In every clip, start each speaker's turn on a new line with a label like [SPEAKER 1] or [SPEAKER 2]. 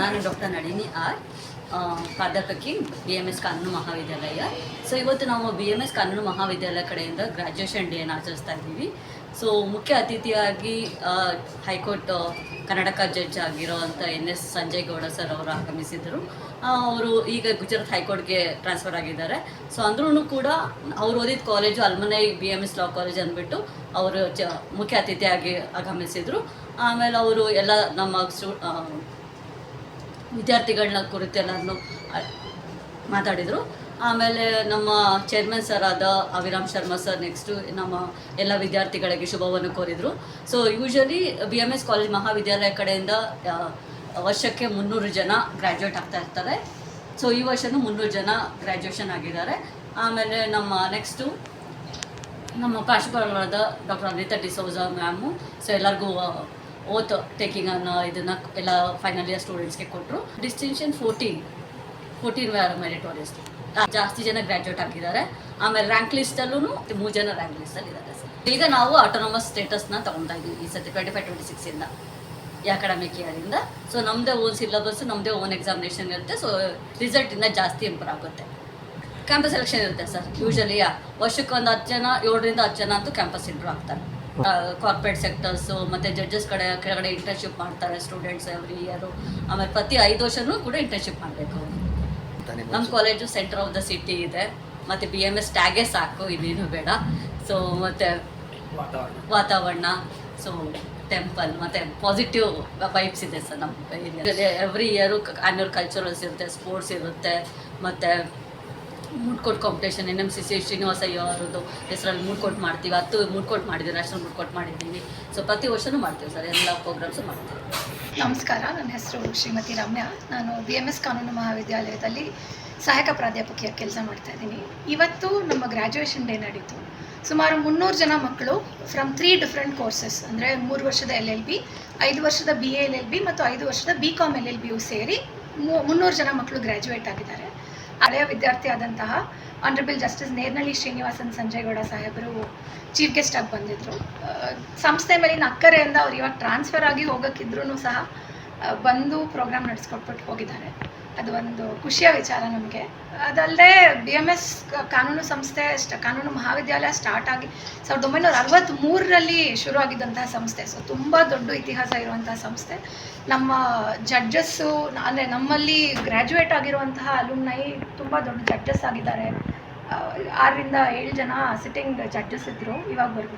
[SPEAKER 1] ನಾನು doctor Nalini R ಪ್ರಾಧ್ಯಾಪಕಿ B M S ಕಾನೂನು ಮಹಾವಿದ್ಯಾಲಯ. ಸೊ ಇವತ್ತು ನಾವು ಬಿ ಎಂ ಎಸ್ ಕಾನೂನು ಮಹಾವಿದ್ಯಾಲಯ ಕಡೆಯಿಂದ ಗ್ರ್ಯಾಜುಯೇಷನ್ ಡೇನ ಆಚರಿಸ್ತಾ ಇದ್ದೀವಿ. ಸೊ ಮುಖ್ಯ ಅತಿಥಿಯಾಗಿ high court Karnataka judge ಆಗಿರೋವಂಥ N S Sanjay Gowda sir ಅವರು ಆಗಮಿಸಿದರು ಅವರು ಈಗ ಗುಜರಾತ್ ಹೈಕೋರ್ಟ್ಗೆ ಟ್ರಾನ್ಸ್ಫರ್ ಆಗಿದ್ದಾರೆ. ಸೊ ಅಂದ್ರೂ ಕೂಡ ಅವ್ರು ಓದಿದ college alumni B M S law college ಅಂದ್ಬಿಟ್ಟು ಅವರು ಚ, ಮುಖ್ಯ ಅತಿಥಿಯಾಗಿ ಆಗಮಿಸಿದರು. ಆಮೇಲೆ ಅವರು ಎಲ್ಲ ನಮ್ಮ ಸ್ಟೂ ವಿದ್ಯಾರ್ಥಿಗಳನ್ನ ಕುರಿತು ಎಲ್ಲರನ್ನು ಮಾತಾಡಿದರು. ಆಮೇಲೆ ನಮ್ಮ ಚೇರ್ಮನ್ ಸರ್ ಆದ ಅವಿರಾಮ್ ಶರ್ಮಾ ಸರ್ ನೆಕ್ಸ್ಟು ನಮ್ಮ ಎಲ್ಲ ವಿದ್ಯಾರ್ಥಿಗಳಿಗೆ ಶುಭವನ್ನು ಕೋರಿದರು. So usually B M S college ಮಹಾವಿದ್ಯಾಲಯ ಕಡೆಯಿಂದ ವರ್ಷಕ್ಕೆ ಮುನ್ನೂರು ಜನ ಗ್ರ್ಯಾಜುಯೇಟ್ ಆಗ್ತಾ ಇರ್ತಾರೆ. ಸೊ ಈ ವರ್ಷನೂ ಮುನ್ನೂರು ಜನ ಗ್ರ್ಯಾಜುಯೇಷನ್ ಆಗಿದ್ದಾರೆ. ಆಮೇಲೆ ನಮ್ಮ ನೆಕ್ಸ್ಟು ನಮ್ಮ ಪ್ರಾಂಶುಪಾಲರಾದ doctor Anita D'Souza ma'am so ಎಲ್ಲರಿಗೂ ಓತ್ ಟೇಕಿಂಗ್ ಅನ್ನೋ ಇದನ್ನು ಎಲ್ಲ ಫೈನಲ್ ಇಯರ್ ಸ್ಟೂಡೆಂಟ್ಸ್ಗೆ ಕೊಟ್ಟರು ಡಿಸ್ಟಿಂಕ್ಷನ್ ಫೋರ್ಟೀನ್ ಫೋರ್ಟೀನ್ ವ್ಯಾರ್ ಮೆರಿಟೋರಿಯಸ್ ಜಾಸ್ತಿ ಜನ ಗ್ರ್ಯಾಜುಯೇಟ್ ಆಗಿದ್ದಾರೆ. ಆಮೇಲೆ ರ್ಯಾಂಕ್ ಲಿಸ್ಟಲ್ಲೂ ಮೂರು ಜನ ರ್ಯಾಂಕ್ ಲಿಸ್ಟಲ್ಲಿ ಇದ್ದಾರೆ ಸರ್ ಈಗ ನಾವು ಆಟೋನಮಸ್ ಸ್ಟೇಟಸ್ನ ತೊಗೊತಾ ಇದ್ದೀವಿ ಈ ಸತಿ ಟ್ವೆಂಟಿ ಫೈವ್ ಟ್ವೆಂಟಿ ಸಿಕ್ಸಿಂದ ಈ ಅಕಾಡೆಮಿಕ್ ಇಯರಿಂದ ಸೊ ನಮ್ಮದೇ ಓನ್ ಸಿಲೆಬಸ್ ನಮ್ಮದೇ ಓನ್ ಎಕ್ಸಾಮಿನೇಷನ್ ಇರುತ್ತೆ. ಸೊ ರಿಸಲ್ಟಿಂದ ಜಾಸ್ತಿ ಇಂಪ್ರೂವ್ ಆಗುತ್ತೆ. ಕ್ಯಾಂಪಸ್ ಸೆಲೆಕ್ಷನ್ ಇರುತ್ತೆ ಸರ್ ಯೂಶಲಿ ವರ್ಷಕ್ಕೆ ಒಂದು ಹತ್ತು ಜನ, ಏಳರಿಂದ ಹತ್ತು ಜನ ಅಂತೂ ಕ್ಯಾಂಪಸ್ ಇಂಟ್ರೂ ಆಗ್ತಾರೆ. ಕಾರ್ಪೊರೇಟ್ ಸೆಕ್ಟರ್ಸು ಮತ್ತು ಜಡ್ಜಸ್ ಕಡೆ ಕೆಳಗಡೆ ಇಂಟರ್ನ್ಶಿಪ್ ಮಾಡ್ತಾರೆ ಸ್ಟೂಡೆಂಟ್ಸ್ ಎವ್ರಿ ಇಯರು ಆಮೇಲೆ ಪ್ರತಿ ಐದು ವರ್ಷನೂ ಕೂಡ ಇಂಟರ್ನ್ಶಿಪ್ ಮಾಡಬೇಕು. ನಮ್ಮ college centre of the city ಇದೆ. ಮತ್ತೆ ಬಿ ಎಂ ಎಸ್ ಟ್ಯಾಗೇ ಸಾಕು ಇನ್ನೇನು ಬೇಡ. ಸೊ ಮತ್ತು ವಾತಾವರಣ. ಸೊ ಟೆಂಪಲ್ ಮತ್ತು ಪಾಸಿಟಿವ್ ವೈಬ್ಸ್ ಇದೆ ಸರ್ ನಮ್ಮ ಎವ್ರಿ ಇಯರು ಆನ್ಯುಲ್ ಕಲ್ಚರಲ್ಸ್ ಇರುತ್ತೆ ಸ್ಪೋರ್ಟ್ಸ್ ಇರುತ್ತೆ ಮತ್ತು moot court competition N M C C Srinivasa Ayya ಅವರದ್ದು ಹೆಸರಲ್ಲಿ ಮೂಡ್ಕೋಟ್ ಮಾಡ್ತೀವಿ. ಹತ್ತು ಮೂಡ್ಕೋಟ್ ಮಾಡಿದ್ದೀವಿ ನ್ಯಾಷನಲ್ ಮೂಡ್ಕೋಟ್ ಮಾಡಿದ್ದೀವಿ ಸೊ ಪ್ರತಿ ವರ್ಷವೂ ಮಾಡ್ತೀವಿ ಸರ್, ಎಲ್ಲ ಪ್ರೋಗ್ರಾಮ್ಸು ಮಾಡ್ತೀವಿ.
[SPEAKER 2] ನಮಸ್ಕಾರ, ನನ್ನ ಹೆಸರು ಶ್ರೀಮತಿ ರಮ್ಯ. ನಾನು ಬಿ ಎಂ ಎಸ್ ಕಾನೂನು ಮಹಾವಿದ್ಯಾಲಯದಲ್ಲಿ ಸಹಾಯಕ ಪ್ರಾಧ್ಯಾಪಕಿಯ ಕೆಲಸ ಮಾಡ್ತಾ ಇದ್ದೀನಿ. ಇವತ್ತು ನಮ್ಮ ಗ್ರ್ಯಾಜುಯೇಷನ್ ಡೇ ನಡೀತು. ಸುಮಾರು ಮುನ್ನೂರು ಜನ ಮಕ್ಕಳು ಫ್ರಮ್ ತ್ರೀ ಡಿಫ್ರೆಂಟ್ ಕೋರ್ಸಸ್ ಅಂದರೆ ಮೂರು ವರ್ಷದ ಎಲ್ ಎಲ್ ಬಿ ಐದು ವರ್ಷದ B A L L B ಮತ್ತು ಐದು ವರ್ಷದ ಬಿ ಕಾಮ್ ಎಲ್ ಎಲ್ ಬಿಯು ಸೇರಿ ಮೂ, ಮುನ್ನೂರು ಜನ ಮಕ್ಕಳು ಗ್ರ್ಯಾಜುಯೇಟ್ ಆಗಿದ್ದಾರೆ. ಹಳೆಯ ವಿದ್ಯಾರ್ಥಿ ಆದಂತಹ ಆನರಬಲ್ ಜಸ್ಟಿಸ್ ನೇರ್ನಳ್ಳಿ ಶ್ರೀನಿವಾಸನ್ ಸಂಜಯಗೌಡ ಸಾಹೇಬರು ಚೀಫ್ ಗೆಸ್ಟ್ ಆಗಿ ಬಂದಿದ್ದರು ಸಂಸ್ಥೆ ಮೇಲಿನ ಅಕ್ಕರೆಯಿಂದ ಅವ್ರು ಇವಾಗ ಟ್ರಾನ್ಸ್ಫರ್ ಆಗಿ ಹೋಗೋಕ್ಕಿದ್ರೂ ಸಹ ಬಂದು ಪ್ರೋಗ್ರಾಮ್ ನಡೆಸ್ಕೊಟ್ಬಿಟ್ಟು ಹೋಗಿದ್ದಾರೆ. ಅದು ಒಂದು ಖುಷಿಯ ವಿಚಾರ ನಮಗೆ. ಅದಲ್ಲದೆ ಬಿ ಎಂ ಎಸ್ ಕಾನೂನು ಸಂಸ್ಥೆ ಕಾನೂನು ಮಹಾವಿದ್ಯಾಲಯ ಸ್ಟಾರ್ಟ್ ಆಗಿ ಸಾವಿರದ ಒಂಬೈನೂರ ಅರವತ್ತ್ಮೂರರಲ್ಲಿ ಶುರು ಆಗಿದ್ದಂತಹ ಸಂಸ್ಥೆ. ಸೊ ತುಂಬ ದೊಡ್ಡ ಇತಿಹಾಸ ಇರುವಂತಹ ಸಂಸ್ಥೆ. ನಮ್ಮ ಜಡ್ಜಸ್ಸು ಅಂದರೆ ನಮ್ಮಲ್ಲಿ ಗ್ರ್ಯಾಜುಯೇಟ್ ಆಗಿರುವಂತಹ ಅಲುಮ್ನೈ ತುಂಬ ದೊಡ್ಡ ಜಡ್ಜಸ್ ಆಗಿದ್ದಾರೆ. ಆರರಿಂದ ಏಳು ಜನ ಸಿಟ್ಟಿಂಗ್ ಜಡ್ಜಸ್ ಇದ್ದರು ಇವಾಗವರೆಗೂ.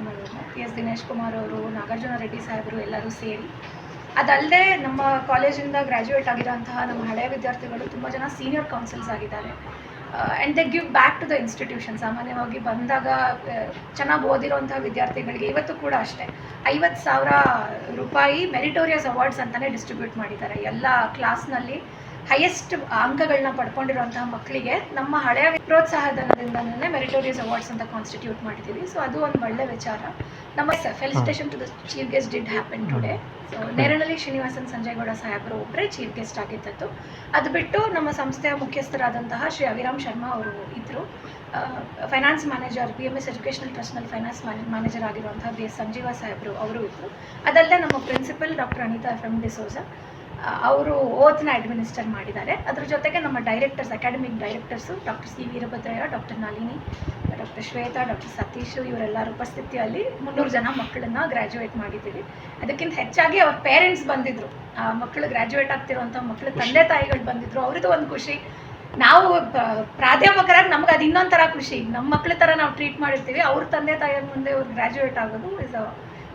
[SPEAKER 2] ಪಿ ಎಸ್ ದಿನೇಶ್ ಕುಮಾರ್ ಅವರು, ನಾಗಾರ್ಜುನ ರೆಡ್ಡಿ ಸಾಹೇಬರು ಎಲ್ಲರೂ ಸೇರಿ. ಅದಲ್ಲದೆ ನಮ್ಮ ಕಾಲೇಜಿಂದ ಗ್ರ್ಯಾಜುಯೇಟ್ ಆಗಿರೋಂತಹ ನಮ್ಮ ಹಳೆಯ ವಿದ್ಯಾರ್ಥಿಗಳು ತುಂಬ ಜನ ಸೀನಿಯರ್ ಕೌನ್ಸಿಲ್ಸ್ ಆಗಿದ್ದಾರೆ. And they give back to the institution ಸಾಮಾನ್ಯವಾಗಿ ಬಂದಾಗ ಚೆನ್ನಾಗಿ ಓದಿರುವಂತಹ ವಿದ್ಯಾರ್ಥಿಗಳಿಗೆ ಇವತ್ತು ಕೂಡ ಅಷ್ಟೇ. ಐವತ್ತು ಸಾವಿರ ರೂಪಾಯಿ ಮೆರಿಟೋರಿಯಸ್ ಅವಾರ್ಡ್ಸ್ ಅಂತಲೇ ಡಿಸ್ಟ್ರಿಬ್ಯೂಟ್ ಮಾಡಿದ್ದಾರೆ. ಎಲ್ಲ ಕ್ಲಾಸ್ನಲ್ಲಿ ಹೈಯೆಸ್ಟ್ ಅಂಕಗಳನ್ನ ಪಡ್ಕೊಂಡಿರುವಂತಹ ಮಕ್ಕಳಿಗೆ ನಮ್ಮ ಹಳೆಯ ಪ್ರೋತ್ಸಾಹಧನದಿಂದನೇ ಮೆರಿಟೋರಿಯಸ್ ಅವಾರ್ಡ್ಸ್ ಅಂತ ಕಾನ್ಸ್ಟಿಟ್ಯೂಟ್ ಮಾಡಿದ್ದೀವಿ. ಸೊ ಅದು ಒಂದು ಒಳ್ಳೆ ವಿಚಾರ. ನಮ್ಮ felicitation to the chief guest did happen today so ನೇರಳಲ್ಲಿ Srinivasan Sanjay Gowda ಸಾಹೇಬರು ಒಬ್ಬರೇ ಚೀಫ್ ಗೆಸ್ಟ್ ಆಗಿದ್ದದ್ದು. ಅದು ಬಿಟ್ಟು ನಮ್ಮ ಸಂಸ್ಥೆಯ ಮುಖ್ಯಸ್ಥರಾದಂತಹ ಶ್ರೀ ಅವಿರಾಮ್ ಶರ್ಮಾ ಅವರು ಇದ್ದರು finance manager B M S educational ಟ್ರಸ್ಟ್ನಲ್ಲಿ finance manager ಆಗಿರುವಂತಹ ಬಿ ಎಸ್ ಸಂಜೀವ ಸಾಹೇಬರು ಅವರು ಇದ್ದರು ಅದಲ್ಲದೆ ನಮ್ಮ principal doctor Anita F M D'Souza ಅವರು ಓತ್ನ ಅಡ್ಮಿನಿಸ್ಟರ್ ಮಾಡಿದ್ದಾರೆ. ಅದ್ರ ಜೊತೆಗೆ ನಮ್ಮ directors academic directors doctor C Veerabhadrayya doctor Nalini doctor Shweta doctor Satish ಇವರೆಲ್ಲರ ಉಪಸ್ಥಿತಿಯಲ್ಲಿ ಮುನ್ನೂರು ಜನ ಮಕ್ಕಳನ್ನ ಗ್ರ್ಯಾಜುಯೇಟ್ ಮಾಡಿದ್ದೀವಿ. ಅದಕ್ಕಿಂತ ಹೆಚ್ಚಾಗಿ ಅವ್ರ ಪೇರೆಂಟ್ಸ್ ಬಂದಿದ್ರು. ಆ ಮಕ್ಕಳು ಗ್ರ್ಯಾಜುಯೇಟ್ ಆಗ್ತಿರುವಂಥ ಮಕ್ಕಳು ತಂದೆ ತಾಯಿಗಳು ಬಂದಿದ್ರು. ಅವ್ರದ್ದು ಒಂದು ಖುಷಿ. ನಾವು ಪ್ರಾಧ್ಯಾಪಕರಾಗಿ ನಮ್ಗೆ ಅದು ಇನ್ನೊಂಥರ ಥರ ಖುಷಿ. ನಮ್ಮ ಮಕ್ಕಳ ಥರ ನಾವು ಟ್ರೀಟ್ ಮಾಡಿರ್ತೀವಿ. ಅವ್ರ ತಂದೆ ತಾಯಿಯ ಮುಂದೆ ಅವ್ರು ಗ್ರ್ಯಾಜುಯೇಟ್ ಆಗೋದು is a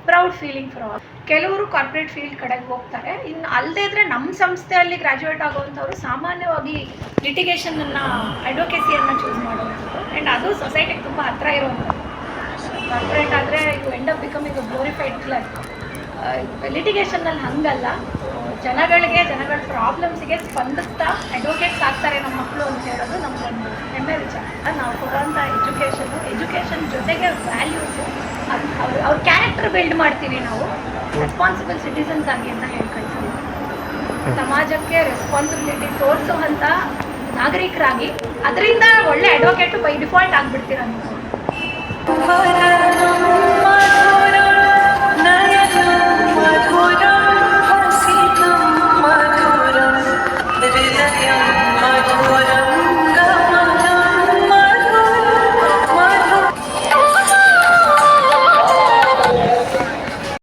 [SPEAKER 2] proud feeling for all ಕೆಲವರು ಕಾರ್ಪೊರೇಟ್ ಫೀಲ್ಡ್ ಕಡೆಗೆ ಹೋಗ್ತಾರೆ. ಇನ್ನು ಅಲ್ಲದೇ ಇದ್ರೆ ನಮ್ಮ ಸಂಸ್ಥೆಯಲ್ಲಿ ಗ್ರ್ಯಾಜುಯೇಟ್ ಆಗುವಂಥವ್ರು ಸಾಮಾನ್ಯವಾಗಿ ಲಿಟಿಗೇಷನನ್ನು ಅಡ್ವೊಕೇಸಿಯನ್ನು ಚೂಸ್ ಮಾಡುವಂಥದ್ದು ಆ್ಯಂಡ್ ಅದು ಸೊಸೈಟಿಗೆ ತುಂಬ ಹತ್ತಿರ ಇರುವಂಥದ್ದು ಕಾರ್ಪೊರೇಟ್ ಆದರೆ ಇದು end up become a glorified clerk ಲಿಟಿಗೇಷನ್ನಲ್ಲಿ ಹಂಗಲ್ಲ. ಜನಗಳಿಗೆ, ಜನಗಳ ಪ್ರಾಬ್ಲಮ್ಸಿಗೆ ಸ್ಪಂದಿಸ್ತಾ ಅಡ್ವೊಕೇಟ್ಸ್ ಆಗ್ತಾರೆ ನಮ್ಮ ಮಕ್ಕಳು ಅಂತ ಹೇಳೋದು ನಮಗೊಂದು ಹೆಮ್ಮೆ ವಿಚಾರ. ನಾವು ಕೊಡುವಂಥ ಎಜುಕೇಷನು ಎಜುಕೇಷನ್ ಜೊತೆಗೆ ವ್ಯಾಲ್ಯೂಸು ಅದು ಅವ್ರ ಅವ್ರ ಕ್ಯಾರೆಕ್ಟರ್ ಬಿಲ್ಡ್ ಮಾಡ್ತೀವಿ ನಾವು. ರೆಸ್ಪಾನ್ಸಿಬಲ್ ಸಿಟಿಸನ್ಸ್ ಆಗಿ ಅಂತ ಹೇಳ್ಕೊಳ್ತೀನಿ ಸಮಾಜಕ್ಕೆ ರೆಸ್ಪಾನ್ಸಿಬಿಲಿಟಿ ತೋರಿಸುವಂಥ ನಾಗರಿಕರಾಗಿ ಅದರಿಂದ ಒಳ್ಳೆ ಅಡ್ವೊಕೇಟು ಬೈ ಡಿಫಾಲ್ಟ್ ಆಗಿಬಿಡ್ತೀರಾ ನೀವು